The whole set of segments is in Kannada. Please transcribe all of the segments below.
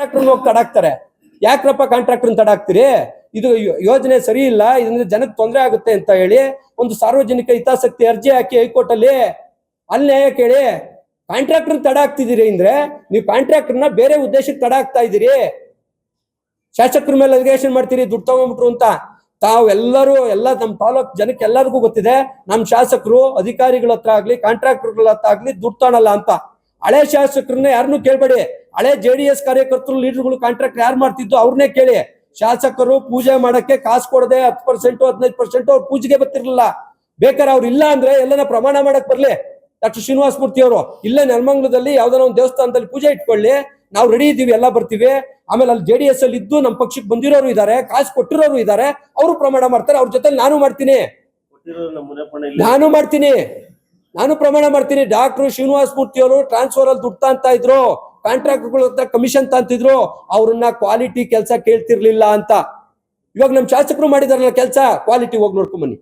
ಕಾಂಟ್ರಾಕ್ಟರ್ ಹೋಗಿ ತಡಾಕ್ತಾರೆ. ಯಾಕ್ರಪ್ಪ ಕಾಂಟ್ರಾಕ್ಟರ್ ತಡಾಕ್ತೀರಿ? ಇದು ಯೋಜನೆ ಸರಿ ಇಲ್ಲ, ಇದರಿಂದ ಜನಕ್ಕೆ ತೊಂದರೆ ಆಗುತ್ತೆ ಅಂತ ಹೇಳಿ ಒಂದು ಸಾರ್ವಜನಿಕ ಹಿತಾಸಕ್ತಿ ಅರ್ಜಿ ಹಾಕಿ ಹೈಕೋರ್ಟ್ ಅಲ್ಲಿ ಅಲ್ಲಿ ಕೇಳಿ ಕಾಂಟ್ರಾಕ್ಟರ್ ತಡ ಆಗ್ತಿದ್ದೀರಿ ಅಂದ್ರೆ ನೀವು ಕಾಂಟ್ರಾಕ್ಟರ್ನ ಬೇರೆ ಉದ್ದೇಶಕ್ಕೆ ತಡ ಆಗ್ತಾ ಇದ್ದೀರಿ. ಶಾಸಕರ ಮೇಲೆ ಅಲಿಗೇಷನ್ ಮಾಡ್ತೀರಿ, ದುಡ್ಡು ತಗೊಂಡ್ಬಿಟ್ರು ಅಂತ. ತಾವೆಲ್ಲರೂ ಎಲ್ಲ ನಮ್ಮ ತಾಲೂಕ್ ಜನಕ್ಕೆ ಎಲ್ಲರಿಗೂ ಗೊತ್ತಿದೆ ನಮ್ಮ ಶಾಸಕರು ಅಧಿಕಾರಿಗಳ ಹತ್ರ ಆಗ್ಲಿ ಕಾಂಟ್ರಾಕ್ಟರ್ಗಳ ಆಗ್ಲಿ ದುಡ್ಡು ತಾಣಲ್ಲ ಅಂತ. ಹಳೆ ಶಾಸಕರನ್ನ ಯಾರನ್ನೂ ಕೇಳ್ಬೇಡಿ. ಹಳೆ ಜೆ ಡಿ ಎಸ್ ಕಾರ್ಯಕರ್ತರು ಲೀಡರ್ಗಳು ಕಾಂಟ್ರಾಕ್ಟ್ ಯಾರು ಮಾಡ್ತಿದ್ದು ಅವ್ರನ್ನೇ ಕೇಳಿ. ಶಾಸಕರು ಪೂಜೆ ಮಾಡಕ್ಕೆ ಕಾಸು ಕೊಡದೆ ಹತ್ತು ಪರ್ಸೆಂಟ್ ಹದಿನೈದು ಪರ್ಸೆಂಟ್ ಅವ್ರು ಪೂಜೆಗೆ ಬರ್ತಿರ್ಲಿಲ್ಲ. ಬೇಕಾದ್ರೆ ಅವ್ರು ಇಲ್ಲ ಅಂದ್ರೆ ಎಲ್ಲನ ಪ್ರಮಾಣ ಮಾಡಕ್ ಬರ್ಲಿ. ಡಾಕ್ಟರ್ ಶ್ರೀನಿವಾಸ ಮೂರ್ತಿ ಅವರು ಇಲ್ಲೇ ನೆಲಮಂಗ್ಲದಲ್ಲಿ ಯಾವ್ದಾರ ಒಂದು ದೇವಸ್ಥಾನದಲ್ಲಿ ಪೂಜೆ ಇಟ್ಕೊಳ್ಳಿ. ನಾವು ರೆಡಿ ಇದೀವಿ ಎಲ್ಲ ಬರ್ತೀವಿ. ಆಮೇಲೆ ಅಲ್ಲಿ ಜೆ ಡಿ ಎಸ್ ಅಲ್ಲಿ ಇದ್ದು ನಮ್ಮ ಪಕ್ಷಕ್ಕೆ ಬಂದಿರೋರು ಇದ್ದಾರೆ ಕಾಸು ಕೊಟ್ಟಿರೋರು ಇದ್ದಾರೆ ಅವರು ಪ್ರಮಾಣ ಮಾಡ್ತಾರೆ ಅವ್ರ ಜೊತೆ ನಾನು ಮಾಡ್ತೀನಿ. ನಾನು ಮಾಡ್ತೀನಿ. ನಾನು ಪ್ರಮಾಣ ಮಾಡ್ತೀನಿ. ಡಾಕ್ಟರ್ ಶ್ರೀನಿವಾಸ ಮೂರ್ತಿ ಅವರು ಟ್ರಾನ್ಸ್ಫರ್ ಅಲ್ಲಿ ದುಡ್ಡು ಅಂತ ಇದ್ರು. ಕಾಂಟ್ರಾಕ್ಟರ್ಗಳ ಹತ್ರ ಕಮಿಷನ್ ತಂತಿದ್ರು, ಅವ್ರನ್ನ ಕ್ವಾಲಿಟಿ ಕೆಲಸ ಕೇಳ್ತಿರ್ಲಿಲ್ಲ ಅಂತ. ಇವಾಗ ನಮ್ಮ ಶಾಸಕರು ಮಾಡಿದಾರಲ್ಲ ಕೆಲಸ, ಕ್ವಾಲಿಟಿ ಹೋಗಿ ನೋಡ್ಕೊಂಡ್ ಬನ್ನಿ.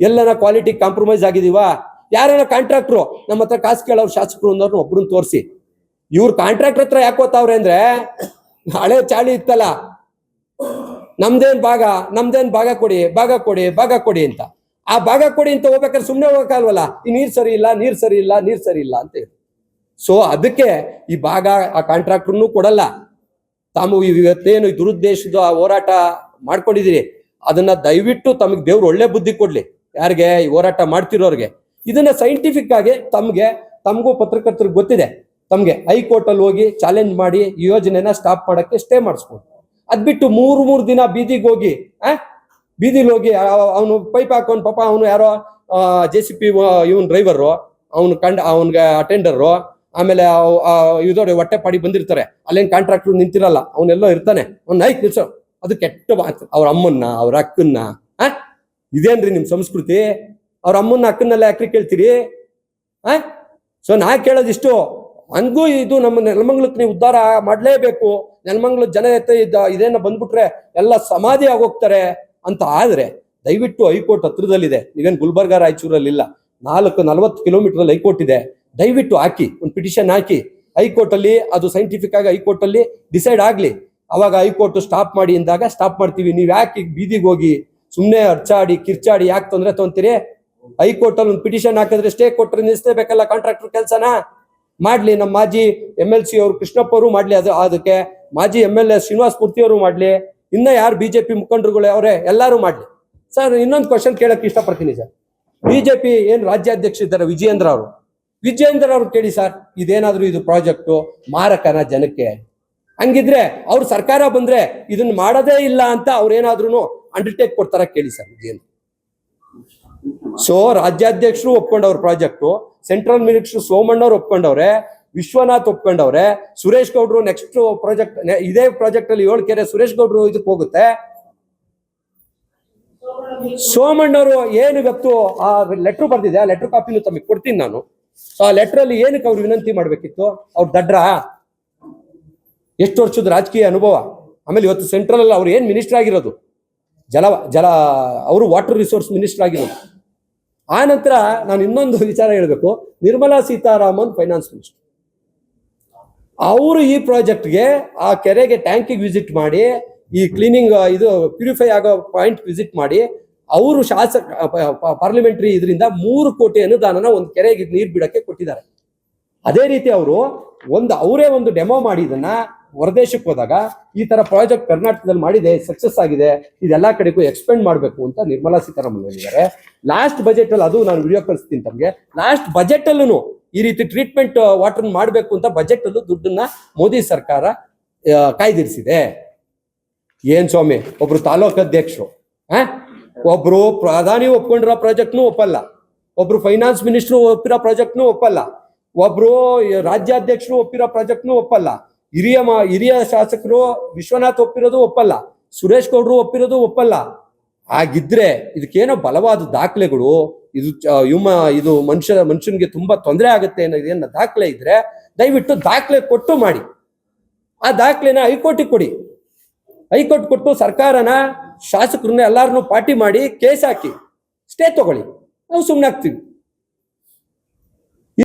ಎಲ್ಲನ ಕ್ವಾಲಿಟಿ ಕಾಂಪ್ರಮೈಸ್ ಆಗಿದೀವಾ. ಯಾರನ್ನ ಕಾಂಟ್ರಾಕ್ಟ್ರು, ನಮ್ಮ ಹತ್ರ ಕಾಸು ಕೇಳೋರು ಶಾಸಕರು ಅನ್ನೋರ್ನ ಒಬ್ರನ್ನ ತೋರಿಸಿ. ಇವ್ರು ಕಾಂಟ್ರಾಕ್ಟರ್ ಹತ್ರ ಯಾಕೆ ಓದ್ತಾವ್ರೆ ಅಂದ್ರೆ, ಹಳೆ ಚಾಳಿ ಇತ್ತಲ್ಲ. ನಮ್ದೇನ್ ಭಾಗ ನಮ್ದೇನ್ ಭಾಗ ಕೊಡಿ ಭಾಗ ಕೊಡಿ ಭಾಗ ಕೊಡಿ ಅಂತ. ಆ ಭಾಗ ಕೊಡಿ ಅಂತ ಹೋಗ್ಬೇಕಾದ್ರೆ ಸುಮ್ಮನೆ ಹೋಗಕ್ಕಾಲ್ವಲ್ಲ ಈ ನೀರ್ ಸರಿ ಇಲ್ಲ, ನೀರ್ ಸರಿ ಇಲ್ಲ, ನೀರ್ ಸರಿ ಇಲ್ಲ ಅಂತ ಹೇಳಿ. ಸೊ ಅದಕ್ಕೆ ಈ ಭಾಗ ಆ ಕಾಂಟ್ರಾಕ್ಟರ್ನು ಕೊಡಲ್ಲ. ತಾವು ಇವತ್ತೇನು ದುರುದ್ದೇಶದ ಹೋರಾಟ ಮಾಡ್ಕೊಂಡಿದ್ದೀರಿ, ಅದನ್ನ ದಯವಿಟ್ಟು ತಮಗೆ ದೇವ್ರು ಒಳ್ಳೆ ಬುದ್ಧಿ ಕೊಡ್ಲಿ. ಯಾರಿಗೆ? ಈ ಹೋರಾಟ ಮಾಡ್ತಿರೋರಿಗೆ. ಇದನ್ನ ಸೈಂಟಿಫಿಕ್ ಆಗಿ ತಮ್ಗೆ, ತಮಗೂ ಪತ್ರಕರ್ತರಿಗೆ ಗೊತ್ತಿದೆ. ತಮಗೆ ಹೈಕೋರ್ಟ್ ಅಲ್ಲಿ ಹೋಗಿ ಚಾಲೆಂಜ್ ಮಾಡಿ ಈ ಯೋಜನೆನ ಸ್ಟಾಪ್ ಮಾಡಕ್ಕೆ ಸ್ಟೇ ಮಾಡಿಸ್ಬೋದು. ಅದ್ಬಿಟ್ಟು ಮೂರು ಮೂರು ದಿನ ಬೀದಿಗೆ ಹೋಗಿ, ಆ? ಬೀದಿಲಿ ಹೋಗಿ ಅವನು ಪೈಪ್ ಹಾಕೊಂಡು ಪಾಪ ಅವನು ಯಾರೋ ಜೆ ಸಿ ಪಿ ಇವನ್ ಡ್ರೈವರು ಅವನು ಕಂಡ, ಅವನ್ಗೆ ಅಟೆಂಡರು ಆಮೇಲೆ ಇದೋಡೆ ಹೊಟ್ಟೆ ಪಾಡಿ ಬಂದಿರ್ತಾರೆ. ಅಲ್ಲೇನು ಕಾಂಟ್ರಾಕ್ಟರ್ ನಿಂತಿರಲ್ಲ, ಅವನೆಲ್ಲೋ ಇರ್ತಾನೆ. ಅವ್ನ ನಾಯ್ಕ್ ನಿಲ್ಸೋ. ಅದು ಕೆಟ್ಟ ಅವ್ರ ಅಮ್ಮನ್ನ, ಅವ್ರ ಅಕ್ಕನ್ನ, ಆ? ಇದೇನ್ರಿ ನಿಮ್ ಸಂಸ್ಕೃತಿ? ಅವ್ರ ಅಮ್ಮನ್ನ ಅಕ್ಕನ್ನೆಲ್ಲ ಯಾಕ್ರಿ ಕೇಳ್ತೀರಿ? ಆ? ಸೊ ನಾ ಕೇಳೋದಿಷ್ಟು, ಹಂಗೂ ಇದು ನಮ್ಮ ನೆಲಮಂಗ್ಲಕ್ಕೆ ನೀವು ಉದ್ಧಾರ ಮಾಡಲೇಬೇಕು. ಎತ್ತ ಇದ್ದ, ಇದೇನ ಬಂದ್ಬಿಟ್ರೆ ಎಲ್ಲ ಸಮಾಧಿ ಆಗೋಗ್ತಾರೆ ಅಂತ ಆದ್ರೆ, ದಯವಿಟ್ಟು ಹೈಕೋರ್ಟ್ ಹತ್ರದಲ್ಲಿದೆ. ಈಗೇನು ಗುಲ್ಬರ್ಗ ರಾಯಚೂರಲ್ಲಿ ಇಲ್ಲ ನಾಲ್ಕು ನಲ್ವತ್ತು ಕಿಲೋಮೀಟರ್ ಹೈಕೋರ್ಟ್ ಇದೆ. ದಯವಿಟ್ಟು ಹಾಕಿ, ಒಂದು ಪಿಟಿಷನ್ ಹಾಕಿ ಹೈಕೋರ್ಟ್ ಅಲ್ಲಿ ಅದು ಸೈಂಟಿಫಿಕ್ ಆಗಿ ಹೈಕೋರ್ಟ್ ಅಲ್ಲಿ ಡಿಸೈಡ್ ಆಗ್ಲಿ. ಅವಾಗ ಹೈಕೋರ್ಟ್ ಸ್ಟಾಪ್ ಮಾಡಿ ಅಂದಾಗ ಸ್ಟಾಪ್ ಮಾಡ್ತೀವಿ. ನೀವು ಯಾಕೆ ಬೀದಿಗೆ ಹೋಗಿ ಸುಮ್ನೆ ಅರ್ಚಾಡಿ ಕಿರ್ಚಾಡಿ ಯಾಕೆ ತೊಂದರೆ ತೊಂತೀರಿ ಹೈಕೋರ್ಟ್ ಅಲ್ಲಿ ಒಂದು ಪಿಟಿಷನ್ ಹಾಕಿದ್ರೆ ಸ್ಟೇ ಕೊಟ್ಟರೆ ನಿಲ್ಲಿಸಲೇಬೇಕಲ್ಲ ಕಾಂಟ್ರಾಕ್ಟರ್ ಕೆಲಸನ? ಮಾಡ್ಲಿ ನಮ್ಮ ಮಾಜಿ ಎಂ ಎಲ್ ಸಿ ಅವರು ಕೃಷ್ಣಪ್ಪ ಅವರು ಮಾಡ್ಲಿ ಅದು ಅದಕ್ಕೆ. ಮಾಜಿ M L A Srinivas Murthy ಅವರು ಮಾಡ್ಲಿ. ಇನ್ನ ಯಾರು ಬಿಜೆಪಿ ಮುಖಂಡರುಗಳು ಅವರೇ, ಎಲ್ಲರೂ ಮಾಡ್ಲಿ. ಸರ್, ಇನ್ನೊಂದು ಕ್ವಶನ್ ಕೇಳಕ್ಕೆ ಇಷ್ಟಪಡ್ತೀನಿ ಸರ್. ಬಿಜೆಪಿ ಏನ್ ರಾಜ್ಯಾಧ್ಯಕ್ಷ ಇದ್ದಾರೆ, ವಿಜಯೇಂದ್ರ ಅವರು? ವಿಜಯೇಂದ್ರ ಅವ್ರು ಕೇಳಿ, ಸರ್, ಇದೇನಾದ್ರೂ ಇದು ಪ್ರಾಜೆಕ್ಟು ಮಾರಕನ ಜನಕ್ಕೆ? ಹಂಗಿದ್ರೆ ಅವ್ರ ಸರ್ಕಾರ ಬಂದ್ರೆ ಇದನ್ನ ಮಾಡೋದೇ ಇಲ್ಲ ಅಂತ ಅವ್ರೇನಾದ್ರೂ ಅಂಡರ್ಟೇಕ್ ಕೊಡ್ತಾರ ಕೇಳಿ, ಸರ್, ವಿಜಯೇಂದ್ರ. ಸೊ ರಾಜ್ಯಾಧ್ಯಕ್ಷರು ಒಪ್ಕೊಂಡವ್ರ ಪ್ರಾಜೆಕ್ಟು, ಸೆಂಟ್ರಲ್ ಮಿನಿಸ್ಟರ್ ಸೋಮಣ್ಣವ್ರು ಒಪ್ಕೊಂಡವ್ರೆ ವಿಶ್ವನಾಥ್ ಒಪ್ಕೊಂಡವ್ರೆ ಸುರೇಶ್ ಗೌಡ್ರು ನೆಕ್ಸ್ಟ್ ಪ್ರಾಜೆಕ್ಟ್ ಇದೇ ಪ್ರಾಜೆಕ್ಟ್ ಅಲ್ಲಿ ಏಳು ಕೆರೆ ಸುರೇಶ್ ಗೌಡ್ರು ಇದಕ್ಕೆ ಹೋಗುತ್ತೆ. ಸೋಮಣ್ಣವರು ಏನು ಇವತ್ತು ಆ ಲೆಟರ್ ಬರ್ದಿದೆ, ಆ ಲೆಟರ್ ಕಾಪಿನೂ ತಮಗೆ ಕೊಡ್ತೀನಿ ನಾನು. ಸೊ ಆ ಲೆಟರ್ ಅಲ್ಲಿ ಏನಕ್ಕೆ ಅವ್ರು ವಿನಂತಿ ಮಾಡ್ಬೇಕಿತ್ತು? ಅವ್ರು ದಡ್ರ? ಎಷ್ಟು ವರ್ಷದ ರಾಜಕೀಯ ಅನುಭವ? ಆಮೇಲೆ ಇವತ್ತು ಸೆಂಟ್ರಲ್ ಅಲ್ಲಿ ಅವ್ರು ಏನ್ ಮಿನಿಸ್ಟರ್ ಆಗಿರೋದು? ಜಲ ಜಲ, ಅವರು ವಾಟರ್ ರಿಸೋರ್ಸ್ ಮಿನಿಸ್ಟರ್ ಆಗಿರೋದು. ಆ ನಂತರ ನಾನು ಇನ್ನೊಂದು ವಿಚಾರ ಹೇಳಬೇಕು. ನಿರ್ಮಲಾ ಸೀತಾರಾಮನ್ ಫೈನಾನ್ಸ್ ಮಿನಿಸ್ಟರ್ ಅವರು ಈ ಪ್ರಾಜೆಕ್ಟ್ಗೆ ಆ ಕೆರೆಗೆ ಟ್ಯಾಂಕಿಗೆ ವಿಸಿಟ್ ಮಾಡಿ, ಈ ಕ್ಲೀನಿಂಗ್ ಇದು ಪ್ಯೂರಿಫೈ ಆಗೋ ಪಾಯಿಂಟ್ ವಿಸಿಟ್ ಮಾಡಿ ಅವರು ಶಾಸಕ ಪಾರ್ಲಿಮೆಂಟರಿ ಇದರಿಂದ ಮೂರು ಕೋಟಿ ಅನುದಾನನ ಒಂದು ಕೆರೆಗೆ ನೀರು ಬಿಡಕ್ಕೆ ಕೊಟ್ಟಿದ್ದಾರೆ. ಅದೇ ರೀತಿ ಅವರು ಒಂದು, ಅವರೇ ಒಂದು ಡೆಮೋ ಮಾಡಿ ಇದನ್ನ ಹೊರದೇಶಕ್ಕೆ ಹೋದಾಗ ಈ ತರ ಪ್ರಾಜೆಕ್ಟ್ ಕರ್ನಾಟಕದಲ್ಲಿ ಮಾಡಿದೆ ಸಕ್ಸಸ್ ಆಗಿದೆ, ಇದೆಲ್ಲಾ ಕಡೆಗೂ ಎಕ್ಸ್ಪೆಂಡ್ ಮಾಡಬೇಕು ಅಂತ ನಿರ್ಮಲಾ ಸೀತಾರಾಮನ್ ಹೇಳಿದ್ದಾರೆ. ಲಾಸ್ಟ್ ಬಜೆಟ್ ಅಲ್ಲಿ ಅದು ನಾನು ವಿಡಿಯೋ ಕಳಿಸ್ತೀನಿ ತಮಗೆ. ಲಾಸ್ಟ್ ಬಜೆಟ್ ಅಲ್ಲೂ ಈ ರೀತಿ ಟ್ರೀಟ್ಮೆಂಟ್ ವಾಟರ್ ಮಾಡಬೇಕು ಅಂತ ಬಜೆಟ್ ಅಲ್ಲೂ ದುಡ್ಡನ್ನ ಮೋದಿ ಸರ್ಕಾರ ಕಾಯ್ದಿರಿಸಿದೆ. ಏನ್ ಸ್ವಾಮಿ, ಒಬ್ರು ತಾಲೂಕು ಅಧ್ಯಕ್ಷರು ಆ ಒಬ್ರು ಪ್ರಧಾನಿ ಒಪ್ಕೊಂಡಿರೋ ಪ್ರಾಜೆಕ್ಟ್ನು ಒಪ್ಪಲ್ಲ. ಒಬ್ರು ಫೈನಾನ್ಸ್ ಮಿನಿಸ್ಟ್ರು ಒಪ್ಪಿರೋ ಪ್ರಾಜೆಕ್ಟ್ನು ಒಪ್ಪಲ್ಲ. ಒಬ್ರು ರಾಜ್ಯಾಧ್ಯಕ್ಷರು ಒಪ್ಪಿರೋ ಪ್ರಾಜೆಕ್ಟ್ನು ಒಪ್ಪಲ್ಲ. ಹಿರಿಯ ಹಿರಿಯ ಶಾಸಕರು ವಿಶ್ವನಾಥ್ ಒಪ್ಪಿರೋದು ಒಪ್ಪಲ್ಲ. ಸುರೇಶ್ ಗೌಡ್ರು ಒಪ್ಪಿರೋದು ಒಪ್ಪಲ್ಲ. ಹಾಗಿದ್ರೆ ಇದಕ್ಕೇನೋ ಬಲವಾದ ದಾಖಲೆಗಳು, ಇದು ಯುಮ, ಇದು ಮನುಷ್ಯ ಮನುಷ್ಯನಿಗೆ ತುಂಬಾ ತೊಂದರೆ ಆಗುತ್ತೆ ಅನ್ನೋದೇನ ದಾಖಲೆ ಇದ್ರೆ ದಯವಿಟ್ಟು ದಾಖಲೆ ಕೊಟ್ಟು ಮಾಡಿ. ಆ ದಾಖಲೆನ ಹೈಕೋರ್ಟಿಗೆ ಕೊಡಿ. ಹೈಕೋರ್ಟ್ ಕೊಟ್ಟು ಸರ್ಕಾರನ ಶಾಸಕರನ್ನ ಎಲ್ಲಾರನ್ನೂ ಪಾರ್ಟಿ ಮಾಡಿ ಕೇಸ್ ಹಾಕಿ ಸ್ಟೇ ತಗೊಳ್ಳಿ. ನಾವು ಸುಮ್ಮನೆ ಆಗ್ತೀವಿ.